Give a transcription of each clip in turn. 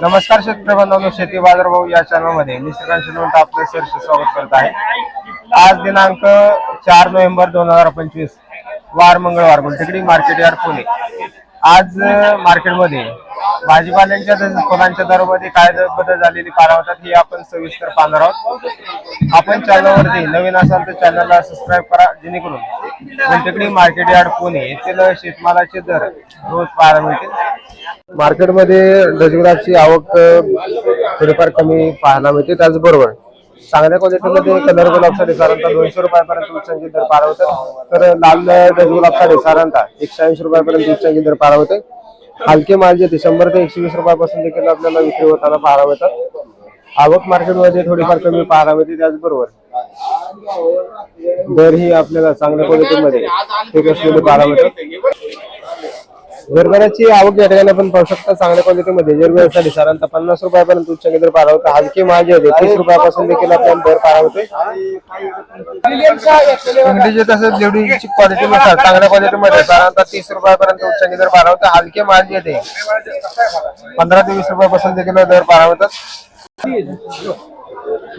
नमस्कार शेतकरी बांधवांनो शेती बाजारभाव या चॅनलमध्ये मी श्रीकांत शिंदे आपलं सरसे स्वागत करत आहे. आज दिनांक चार नोव्हेंबर दोन हजार पंचवीस वार मंगळवार गुलटेकडी मार्केट यार्ड पुणे. आज मार्केटमध्ये भाजीपाल्यांच्या तसेच फुलांच्या दरामध्ये काय बदल झालेली फार होतात हे आपण सविस्तर पाहणार आहोत. आपण चॅनलवरती नवीन असाल तर चॅनलला सबस्क्राईब करा जेणेकरून गुलटेकडी मार्केट यार्ड पुणे येथील शेतमालाचे दर रोज पाहायला मिळतील. मार्केटमध्ये डजगुलाबची आवक थोडीफार कमी पाहायला मिळते त्याचबरोबर चांगल्या क्वालिटीमध्ये कलर गुलाबसाठी साधारणतः दोनशे रुपयापर्यंत उच्चांकी दर पारा होतं. तर लाल गुलाबचा साधारणतः एकशे ऐंशी रुपयापर्यंत उच्चांकी दर पारा होते. हलके माल जे ते शंभर ते एकशे वीस रुपयापासून देखील आपल्याला विक्री होताना पाहायला मिळतात. आवक मार्केटमध्ये थोडीफार कमी पाहायला मिळते त्याचबरोबर दर ही आपल्याला चांगल्या क्वालिटीमध्ये ठीक असलेले पाहायला मिळतात गरगराची आवक या ठिकाणी आपण पाहू शकता. चांगल्या क्वालिटीमध्ये जरवेळसाठी साधारणतः पन्नास रुपयापर्यंत उच्च दर पारा होता. हलके जे होते तीस रुपयापासून देखील आपल्याला दर पारा होते इंग्रजी तसंच जेवढीची क्वालिटीनुसार चांगल्या क्वालिटीमध्ये साधारणतः तीस रुपयापर्यंत उच्च दर पारा होता. हलके माल जे ते. पंधरा ते वीस रुपयापासून देखील दर पारा होतात.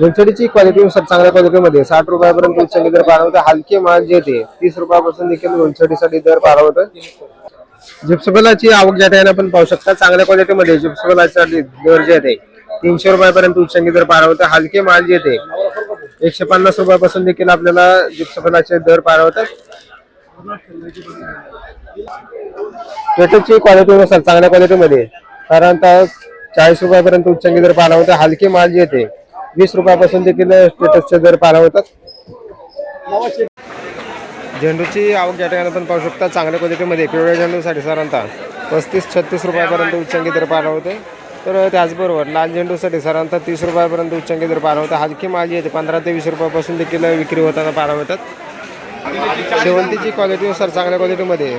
घुंचडीची क्वालिटीनुसार चांगल्या क्वालिटीमध्ये साठ रुपयापर्यंत उच्च दर पारा होते. हलके माल जे ते तीस रुपयापासून देखील घुंचडीसाठी दर पारा होतं. जिप्सबलाची आवक ज्या ठिकाणी आपण पाहू शकता चांगल्या क्वालिटीमध्ये जिप्सबलाचा दर जे आहे तीनशे रुपयापर्यंत उच्चांकी दर पारावते. हलके माल जे ते एकशे पन्नास रुपयापासून देखील आपल्याला जिप्सबलाचे दर पारावतात. होतात पेटची क्वालिटीनुसार चांगल्या क्वालिटीमध्ये साधारणतः चाळीस रुपयापर्यंत उच्चांकी दर पार हलके माल जे ते वीस रुपयापासून देखील स्टेटसचे दर पारावतात. होतात झेंडूची आवक या ठिकाणी आपण पाहू शकता चांगल्या क्वालिटीमध्ये पिवळ्या झेंडूसाठी साधारणतः पस्तीस छत्तीस रुपयापर्यंत उच्चांकी दर पार होते. तर त्याचबरोबर लाल झेंडूसाठी साधारणतः तीस रुपयापर्यंत उच्चांकी दर पार होते. हलकी माजी येते पंधरा ते वीस रुपयापासून देखील विक्री होताना पार होतात. शेवंतीची क्वालिटीनुसार चांगल्या क्वालिटीमध्ये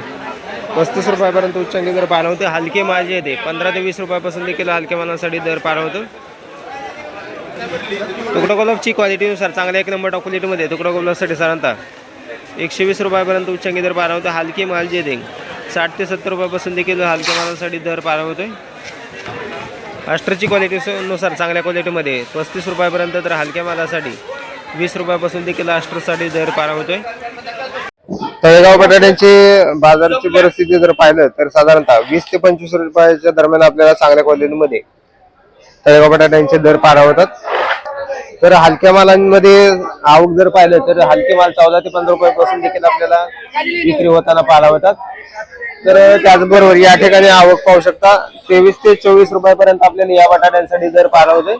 पस्तीस रुपयापर्यंत उच्चांकी दर पार होते. हलके माजी येते पंधरा ते वीस रुपयापासून देखील हलक्या मालासाठी दर पार होतं. तुकडा गुलाबची क्वालिटीनुसार चांगल्या एक नंबर क्वालिटीमध्ये तुकडा गुलाबसाठी साधारणतः एकशे वीस रुपयापर्यंत उच्चांकी दर पारा होतो हलके माल जे देंग साठ ते सत्तर रुपयापासून देखील हलक्या मालासाठी दर पार होतोय अस्टरची क्वालिटीनुसार चांगल्या क्वालिटीमध्ये पस्तीस रुपयापर्यंत तर हलक्या मालासाठी वीस रुपयापासून देखील अस्टरसाठी दर पारा होतोय तळेगाव बटाट्याची बाजाराची परिस्थिती जर पाहिलं तर साधारणतः वीस ते पंचवीस रुपयाच्या दरम्यान आपल्याला चांगल्या क्वालिटीमध्ये तळेगाव बटाट्यांचे दर पारा होतात तर हलक्या मालांमध्ये आवक जर पाहिलं तर हलके माल चौदा ते पंधरा रुपयापासून देखील आपल्याला विक्री होताना पाहायला होतात तर त्याचबरोबर या ठिकाणी आवक पाहू शकता तेवीस ते चोवीस रुपयापर्यंत आपल्याला या बटाट्यांसाठी जर पाहायला होते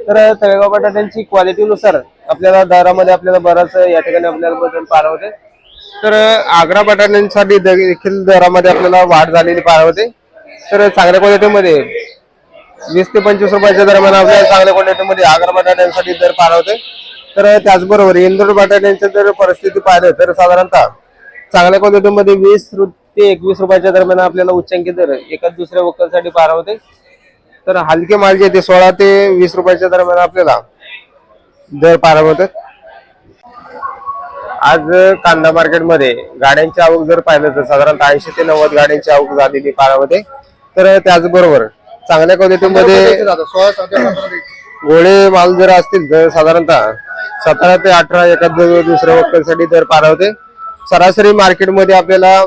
तर तळेगाव बटाट्यांची क्वालिटीनुसार आपल्याला दरामध्ये आपल्याला बराच या ठिकाणी आपल्याला बदल पाहायला होते तर आग्रा बटाट्यांसाठी देखील दरामध्ये आपल्याला वाढ झालेली पाहायला होते. तर चांगल्या क्वालिटीमध्ये वीस ते पंचवीस रुपयाच्या दरम्यान आपल्याला चांगल्या क्वालिटीमध्ये आगर बटाट्यांसाठी दर पार होते तर त्याचबरोबर इंदोर बटाट्यांची जर परिस्थिती पाहिलं तर साधारणतः चांगल्या क्वालिटीमध्ये वीस ते एकवीस रुपयाच्या दरम्यान आपल्याला उच्चांकी दर एकाच दुसऱ्या वक्कलसाठी पार होते तर हलके माल जे ते सोळा ते वीस रुपयाच्या दरम्यान आपल्याला दर पार होते आज कांदा मार्केटमध्ये गाड्यांची आवक जर पाहिलं तर साधारणतः ऐंशी ते नव्वद गाड्यांची आवक झालेली पारामध्ये तर त्याचबरोबर चांगल्या क्वालिटीमध्ये गोळे माल जर असतील तर साधारणतः सतरा ते अठरा एका दु- दुसऱ्या वक्कलसाठी दर पार होते सरासरी मार्केटमध्ये आपल्याला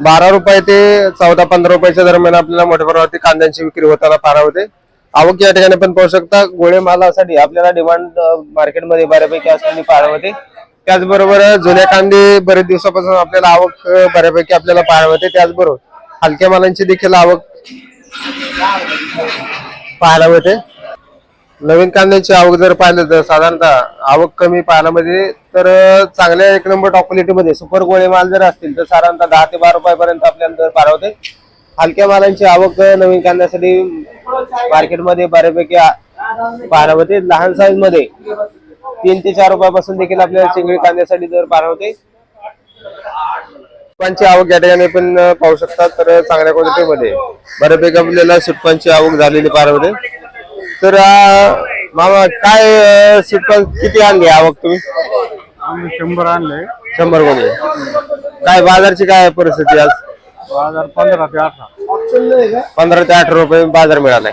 बारा रुपये ते चौदा पंधरा रुपयाच्या दरम्यान आपल्याला मोठ्या प्रमाणावरती कांद्यांची विक्री होताना पारा होते आवक या ठिकाणी आपण पाहू शकता गोळे मालासाठी आपल्याला डिमांड मार्केटमध्ये बऱ्यापैकी असलेली पारा होते त्याचबरोबर जुन्या कांदे बरेच दिवसापासून आपल्याला आवक बऱ्यापैकी आपल्याला पाहायला होते त्याचबरोबर हलक्या मालांची देखील आवक पाहायला मिळते नवीन कांद्याची आवक जर पाहिलं तर साधारणतः आवक कमी पाहायला मध्ये तर चांगल्या एक नंबर टॉप क्वालिटीमध्ये सुपर गोळे माल जर असतील तर साधारणतः दहा ते बारा रुपयापर्यंत आपल्याला दर पार होते. हलक्या मालांची आवक नवीन कांद्यासाठी मार्केटमध्ये बऱ्यापैकी आ- पाहायला होते लहान साईजमध्ये तीन ते चार रुपयापासून देखील आपल्याला चिंगळी कांद्यासाठी दर पार होते. सुटपांची आवक या ठिकाणी पण पाहू शकता तर चांगल्या क्वालिटीमध्ये बऱ्यापैकी आपल्याला सुटपांची आवक झालेली पार होते तर मामा काय सुटपान किती आणली आवक तुम्ही? शंभर आणले. शंभर कोणी काय बाजारची काय परिस्थिती आज? बाजार पंधरा ते अठरा. पंधरा ते अठरा रुपये बाजार मिळालाय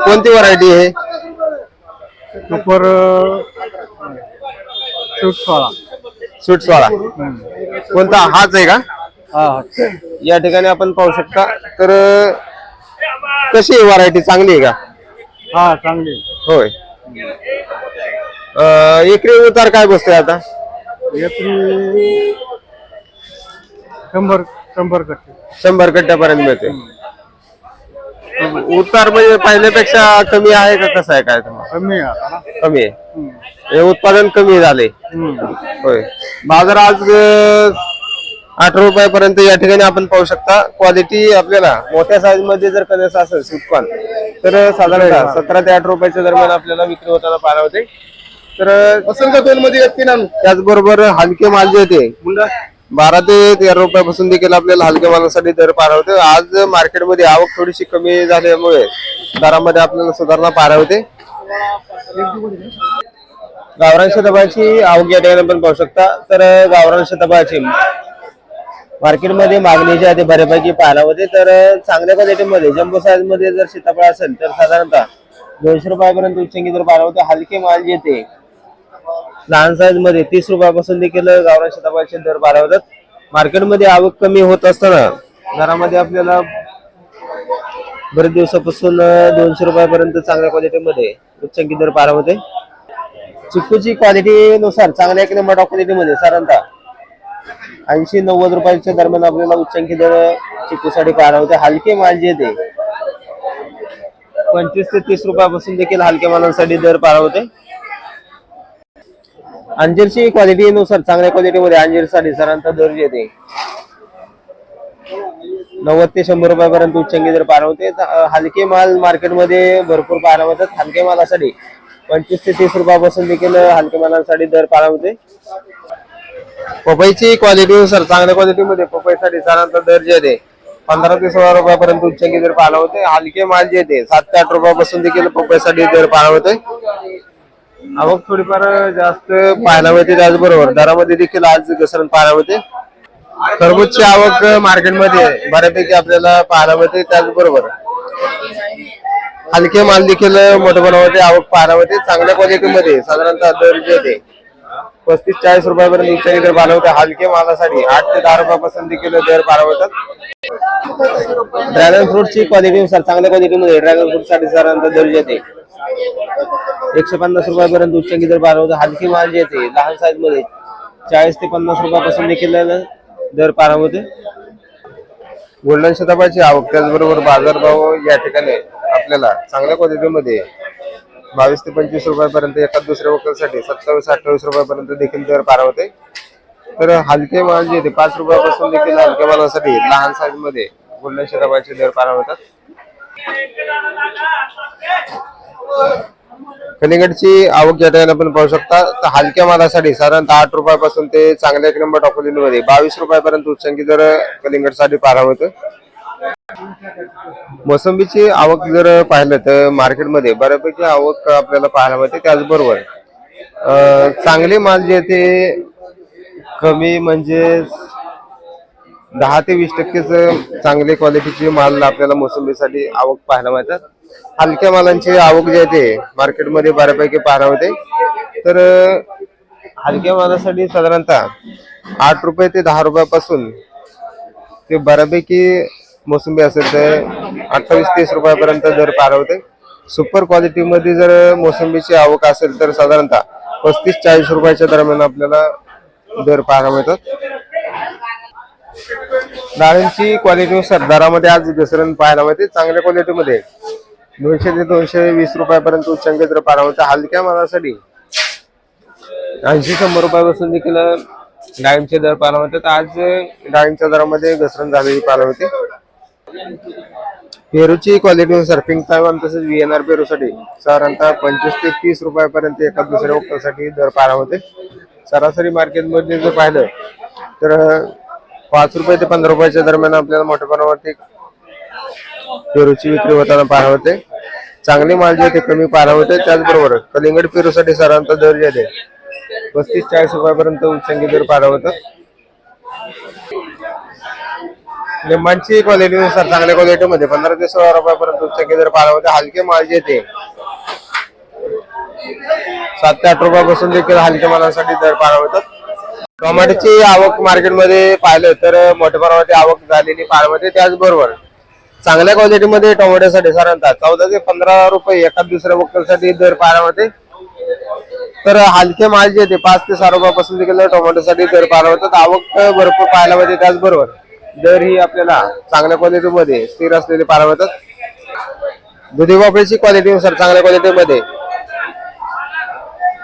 कोणती व्हरायटी आहे सुपर स्वीट सोळा कोणता? हाच आहे का? हा. या ठिकाणी आपण पाहू शकता. तर कशी आहे व्हरायटी चांगली आहे का? हा चांगली होय. अं, एकरी उतार काय बसतोय आता? एकरी शंभर शंभर कट्टे. शंभर कट्ट्यापर्यंत मिळते उतार म्हणजे पहिल्यापेक्षा कमी आहे का कसं आहे काय तुम्हाला? कमी आहे आता ना. कमी आहे. हे उत्पादन कमी झाले. हम्म. होय. बाजार आज अं, आठ रुपयापर्यंत या ठिकाणी आपण पाहू शकता. क्वालिटी आपल्याला मोठ्या साईजमध्ये जर कनेस असेल सुटपान तर साधारणतः सतरा ते आठ रुपयाच्या दरम्यान आपल्याला विक्री होताना पाहायला होते तर असंख्यमध्ये त्याचबरोबर हलके माल जे होते बारा ते तेरा रुपयापासून देखील आपल्याला हलक्या मालासाठी दर पारावते होते. आज मार्केटमध्ये आवक थोडीशी कमी झाल्यामुळे दरामध्ये आपल्याला सुधारणा पारावते होते. गावरान शतबाची आवक या ठिकाणी आपण पाहू शकता. तर गावरान शतबाची मार्केटमध्ये मागणीची आधी बऱ्यापैकी पाहायला होते. तर चांगल्या क्वालिटीमध्ये जम्बो साईजमध्ये जर सीताफळ असेल तर साधारणतः दोनशे रुपयापर्यंत उच्चंगी दर पाहायला होते. हलके माल जे ते लहान साईजमध्ये तीस रुपयापासून देखील गावरा शेताबाचे दर बारावतात मार्केटमध्ये आवक कमी होत असताना दरामध्ये आपल्याला बरेच दिवसापासून दोनशे रुपयापर्यंत चांगल्या क्वालिटीमध्ये उच्चांकी दर पाहायला होते. चिक्कूची क्वालिटी नुसार चांगल्या एक नंबर क्वालिटीमध्ये साधारणतः ऐंशी नव्वद रुपयाच्या दरम्यान आपल्याला उच्चांकी दर चिक्कूसाठी पाहायला होते. हलके माल जे ते पंचवीस ते तीस रुपयापासून देखील हलक्या मालांसाठी दर पाहायला होते. अंजीरची क्वालिटी नुसार चांगल्या क्वालिटीमध्ये अंजीरसाठी साधारणतः सरांचा दर्जा येते. नव्वद ते शंभर रुपयापर्यंत उच्चंगी जर पारवते हलके माल मार्केटमध्ये भरपूर पारवतात हलके मालासाठी पंचवीस ते तीस रुपयापासून देखील हलक्या मालांसाठी दर पाहायला पपईची क्वालिटीनुसार चांगल्या क्वालिटीमध्ये पपईसाठी साधारणतः दर जे पंधरा ते सोळा रुपयापर्यंत उच्चंगी दर पाहायला हलके माल जे येते सात ते आठ रुपयापासून देखील पपईसाठी दर पाहायला होते आवक थोडीफार जास्त पाहायला मिळते त्याचबरोबर दरामध्ये देखील आज घसरण पाहायला मिळते टरबूजची आवक मार्केटमध्ये बऱ्यापैकी आपल्याला पाहायला मिळते त्याचबरोबर हलके माल देखील मोठ्या प्रमाणामध्ये आवक पाहायला मिळते चांगल्या क्वालिटीमध्ये साधारणतः दर जे होते पस्तीस चाळीस रुपयापर्यंत उच्चांकी दर पाहायला होते हलके मालासाठी आठ ते दहा रुपयापासून देखील दर पाहायला होतात ड्रॅगन फ्रूटची क्वालिटीनुसार चांगल्या क्वालिटीमध्ये ड्रॅगन फ्रूटसाठी साधारणतः दर जे येते एकशे पन्नास रुपयापर्यंत उच्चांकी दर पाहायला होते हलकी माल जे येते लहान साईजमध्ये चाळीस ते पन्नास रुपयापासून देखील दर पाहायला होते गोल्डन शताबाची आवक त्याचबरोबर बाजारभाव या ठिकाणी आपल्याला चांगल्या क्वालिटीमध्ये बावीस ते पंचवीस रुपयापर्यंत एका दुसऱ्या वकलसाठी सत्तावीस अठ्ठावीस रुपयापर्यंत देखील दर पारा होते तर हलके माल जे ते पाच रुपयापासून देखील हलक्या मालासाठी लहान साईजमध्ये गोल्डन शराबाचे दर पारा होतात कलिंगडची आवक या ठिकाणी आपण पाहू शकता तर हलक्या मालासाठी साधारणतः आठ रुपयापासून ते चांगल्या एक नंबरमध्ये बावीस रुपयापर्यंत उच्चांकी कलिंगड कलिंगडसाठी पारा होतं मोसंबीची आवक जर पाहिलं तर मार्केटमध्ये बऱ्यापैकी आवक आपल्याला पाहायला मिळते त्याचबरोबर चांगले माल जे ते कमी म्हणजे दहा ते वीस टक्केच चांगले क्वालिटीचे माल आपल्याला मोसंबीसाठी आवक पाहायला मिळतात. हलक्या मालांची आवक जी आहे ते मार्केटमध्ये बऱ्यापैकी पाहायला होते तर हलक्या मालासाठी साधारणतः आठ रुपये ते दहा रुपयापासून ते बऱ्यापैकी मोसंबी असेल तर अठ्ठावीस तीस रुपयापर्यंत दर पार होते सुपर क्वालिटी मध्ये जर मोसंबीची आवक असेल तर साधारणतः पस्तीस चाळीस रुपयाच्या दरम्यान आपल्याला दर पाहायला मिळतात. डाळींची क्वालिटीनुसार दरामध्ये आज घसरण पाहायला मिळते. चांगल्या क्वालिटीमध्ये दोनशे ते दोनशे वीस रुपयापर्यंत उच्चांक दर पाहायला होता. हलक्या मालासाठी ऐंशी शंभर रुपयापासून देखील डाळिंबचे दर पाहायला मिळतात आज डाळिंबच्या दरामध्ये घसरण झालेली पाहायला मिळते पेरूची क्वालिटीनुसार पिंक तायवान तसेच व्हीएनआर पेरूसाठी साधारणतः पंचवीस ते तीस रुपयापर्यंत एका दुसऱ्या वक्तासाठी दर पाहायला होते. सरासरी मार्केटमध्ये जर पाहिलं तर पाच रुपये ते पंधरा रुपयाच्या दरम्यान आपल्याला मोठ्या प्रमाणावरती पेरूची विक्री होताना पार होते. चांगले माल जे ते कमी पाहायला होते त्याचबरोबर कलिंगड पेरूसाठी साधारणतः दर जे आहे पस्तीस चाळीस रुपयापर्यंत उच्चांकी दर पाहायला होतं. लिंबांची क्वालिटीनुसार चांगल्या क्वालिटीमध्ये पंधरा ते सोळा रुपयापर्यंत उच्च दर पाहायला होते. हलके माल जे ते सात ते आठ रुपयापासून देखील हलक्या मालासाठी दर पाहायला होतात. टोमॅटोची आवक मार्केटमध्ये पाहिलं तर मोठ्या प्रमाणात आवक झालेली पाहायला त्याचबरोबर चांगल्या क्वालिटीमध्ये टोमॅटोसाठी साधारणतः चौदा ते पंधरा रुपये एका दुसऱ्या वक्कलसाठी दर पाहायला होते तर हलके माल जे ते पाच ते सहा रुपयापासून देखील टोमॅटोसाठी दर पाहायला होतात आवक भरपूर पाहायला होते त्याचबरोबर दर ही आपल्याला चांगल्या क्वालिटीमध्ये स्थिर असलेले पाहायला होतात दुधी भोपळ्याची क्वालिटीनुसार चांगल्या क्वालिटीमध्ये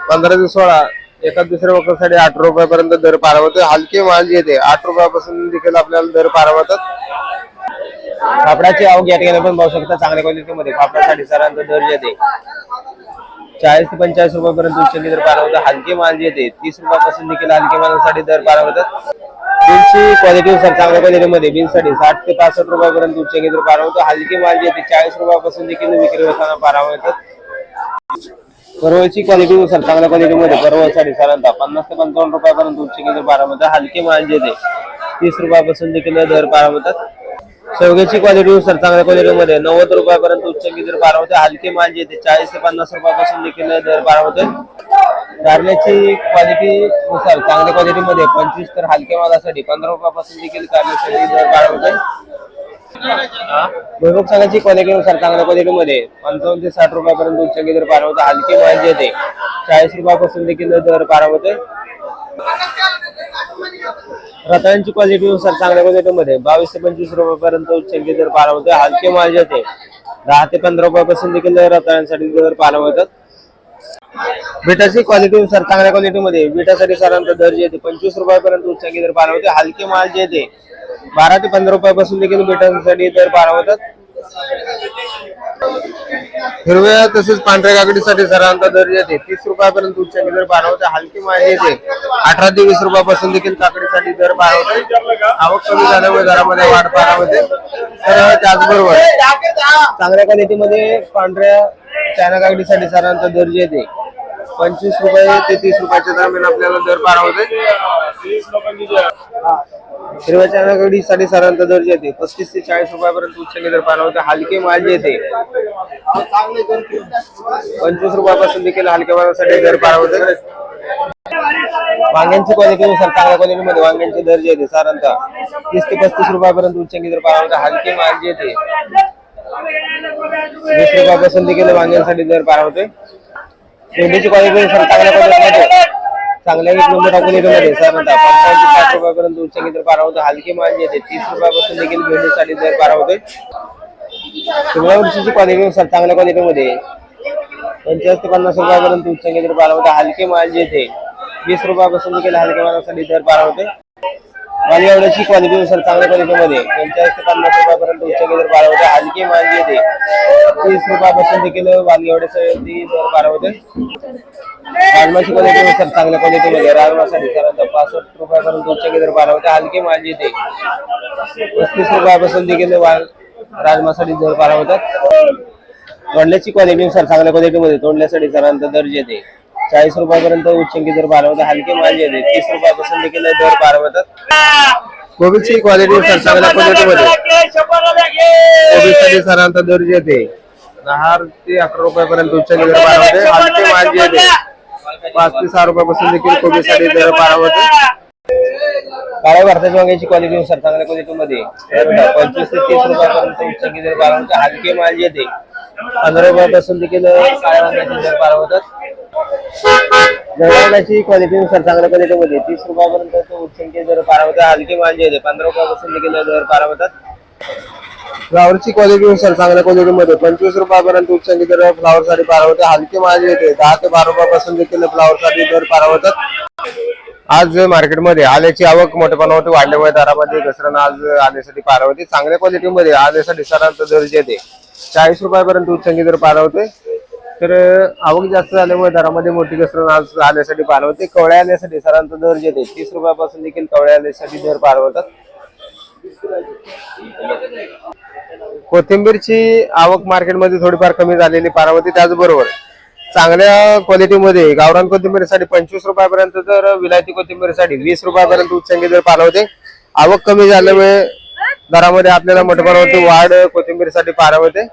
पंधरा ते सोळा एका दुसऱ्या वखरसाठी आठ रुपयापर्यंत दर पाहायला होते हलके माल जे ते आठ रुपयापासून देखील आपल्याला दर पाहायला होतात कापडाची आवक या ठिकाणी पण पाहू शकता. चांगल्या क्वालिटीमध्ये कापडासाठी सरांचा दर येते. चाळीस ते पंचाळीस रुपयापर्यंत उच्च दर पाहायला होता हलके माल जे येते तीस रुपयापासून देखील हलके मालासाठी दर पाहायला होतात क्वालिटी क्वालिटीनुसार चांगल्या क्वालिटीमध्ये बीन्ससाठी साठ ते पासष्ट रुपयापर्यंत उच्च दर पारावतो हलकी हलके माल जे ते चाळीस रुपयापासून देखील विक्री होताना पारावा होतात परवळची क्वालिटीनुसार चांगल्या क्वालिटीमध्ये परवळसाठी साधारणतः पन्नास ते पंचावन्न रुपयापर्यंत उच्च दर पारावतात हलकी हलके माल जे ते तीस रुपयापासून देखील दर पारावतात होतात शेवग्याची क्वालिटीनुसार चांगल्या क्वालिटीमध्ये नव्वद रुपयापर्यंत उच्च दर बारा होते हलके माल जे ते चाळीस ते पन्नास रुपयापासून देखील दर बारा होते. कारल्याची क्वालिटी नुसार चांगल्या क्वालिटीमध्ये पंचवीस तर हलक्या मालासाठी पंधरा रुपयापासून देखील कारल्यासाठी दर बारा होते. भुईमुग सांगायची क्वालिटीनुसार चांगल्या क्वालिटीमध्ये पंचावन्न ते साठ रुपयापर्यंत उच्च दर बारा होते हलके माल जे चाळीस रुपयापासून देखील दर बारा होते. रताळ्यांची क्वालिटीनुसार चांगल्या क्वालिटीमध्ये बावीस ते पंचवीस रुपयापर्यंत उच्च दर पाहायला होते हलके माल जे ते दहा ते पंधरा रुपयापासून देखील रताळ्यांसाठी दर पाहायला होतात क्वालिटी नुसार चांगल्या क्वालिटीमध्ये विटासाठी साधारणतः दर जे येते पंचवीस रुपयापर्यंत उच्च दर पाहायला होते हलके माल जे येते बारा ते पंधरा रुपयापासून देखील बिटांसाठी दर पाहायला होतात हिरव्या तसेच पांढऱ्या काकडीसाठी सरांचा दर येते. तीस रुपयापर्यंत उच्च दर बारावते होते. हलकी माहिती येते. अठरा ते वीस रुपयापासून देखील काकडीसाठी दर बारावते होते. आवक कमी झाल्यामुळे दरामध्ये वाढ पाहायला होते तर त्याचबरोबर चांगल्या क्वालिटीमध्ये पांढऱ्या चायना काकडीसाठी सरांचा दर्जा येते. पंचवीस रुपये ते तीस रुपयाच्या दरम्यान आपल्याला दर पाहायला होते हिरव्या चायना काकडीसाठी दर जे येते पस्तीस ते चाळीस रुपयापर्यंत उच्च दर पाहायला होते हलके माल जे येते पंचवीस रुपयापासून देखील हलक्या मालासाठी दर पाहायला होते वांग्यांची क्वालिटीनुसार चांगल्या क्वालिटीमध्ये वांग्यांचे दर जे येते साधारणतः तीस ते पस्तीस रुपयापर्यंत उच्च दर पाहायला होते हलके माल जे येते वीस रुपयापासून देखील वांग्यांसाठी दर पाहायला होते भेंडीची क्वालिटीनुसार चांगल्या क्वालिटीमध्ये चांगल्या एक नंबर क्वालिटीमध्ये साधारणतः पंचावन्न ते साठ रुपयापर्यंत उच्च दर पाहायला होते. हलके माल जे येते. तीस रुपयापासून देखील भेंडीसाठी दर पाहायला होते शिमला मिरचीची क्वालिटीनुसार चांगल्या क्वालिटीमध्ये. पंचाळीस ते पन्नास रुपयापर्यंत उच्च दर पाहायला होते हलके माल जे येते. वीस रुपयापासून देखील हलके मालासाठी दर पाहायला होते वाली आवड्याची क्वालिटीनुसार चांगल्या क्वालिटीमध्ये. पंचाळीस ते पन्नास रुपयापर्यंत उच्च दर पाहायला होते. आणखी माल येते. तीस रुपयापासून देखील वाली ती दर पाहायला होते. राजमाची क्वालिटीनुसार चांगल्या क्वालिटीमध्ये. राजमासाठी साधारणतः पासष्ट रुपयापर्यंत उच्च दर पाहायला होते. आणखी माल येते. पस्तीस रुपयापासून देखील राजमासाठी दर बारा होतात. तोंडल्याची क्वालिटीनुसार चांगल्या क्वालिटीमध्ये. तोंडल्यासाठी साधारणतः दर येते. चाळीस रुपयापर्यंत उच्चंकी दर होता हलके माल जे येते तीस रुपयापासून देखील दर होतात कोबीची क्वालिटीनुसार चांगल्या क्वालिटीमध्ये कोबीसाठी साधारणतः दर जे येते दहा ते अकरा रुपयापर्यंत उच्चंकी दर होते हलके माल जे येते पाच ते सहा रुपयापासून देखील कोबीसाठी दर होते काळ्या भारताच्या वांग्याची क्वालिटीनुसार चांगल्या क्वालिटीमध्ये पंचवीस ते तीस रुपयापर्यंत उच्चंकी दर होते हलके माल जे येते पंधरा रुपयापासून देखील काळ्या वांग्याचे दर पार होतात. जळगावची क्वालिटीनुसार चांगल्या क्वालिटीमध्ये तीस रुपयापर्यंत उच्चंकी दर पार होतात हलके माल होते पंधरा रुपयापासून देखील दर पार होतात. फ्लावरची क्वालिटीनुसार चांगल्या क्वालिटीमध्ये पंचवीस रुपयापर्यंत उच्चंकी दर फ्लावर साठी पारावते. होते हलके माल येते. दहा ते बारा रुपयापासून देखील फ्लावर साठी दर पारावतात. होतात आज मार्केटमध्ये आल्याची आवक मोठ्या प्रमाणावर वाढल्यामुळे दरामध्ये घसरण आज आल्यासाठी पारावते. होते चांगल्या क्वालिटीमध्ये आल्यासाठी सरांचा दर जे येते चाळीस रुपयापर्यंत उच्चंकी दर पाहायला होते तर आवक जास्त झाल्यामुळे दरामध्ये मोठी घसरण आज आल्यासाठी पारवते. होते कवळ्या आल्यासाठी सरांचा दर जे येते तीस रुपयापासून देखील कवळ्या आल्यासाठी दर पारवतात. होतात कोथिंबीरची आवक मार्केटमध्ये थोडीफार कमी झालेली पारावती त्याचबरोबर चांगल्या क्वालिटीमध्ये गावरान कोथिंबीरीसाठी पंचवीस रुपयापर्यंत तर विलायती कोथिंबीरीसाठी वीस रुपयापर्यंत उच्चंकी दर पारावते होते आवक कमी झाल्यामुळे दरामध्ये आपल्याला मोठ्या प्रमाणावरती वाढ कोथिंबीरसाठी पारावते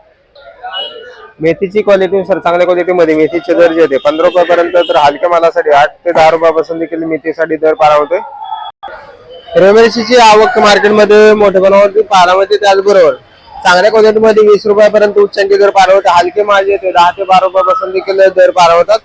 मेथीची क्वालिटी सर चांगल्या क्वालिटीमध्ये मेथीचे दर जे होते पंधरा रुपयापर्यंत तर हलक्या मालासाठी आठ ते दहा रुपयापासून देखील मेथीसाठी दर पारावतोय होतोय आवक मार्केटमध्ये मोठ्या प्रमाणावरती पारामध्ये त्याचबरोबर चांगल्या क्वालिटीमध्ये वीस रुपयापर्यंत उच्चांकी दर पाहायला होतात हलके माल येते दहा ते बारा रुपयापासून देखील दर पाहायला होतात.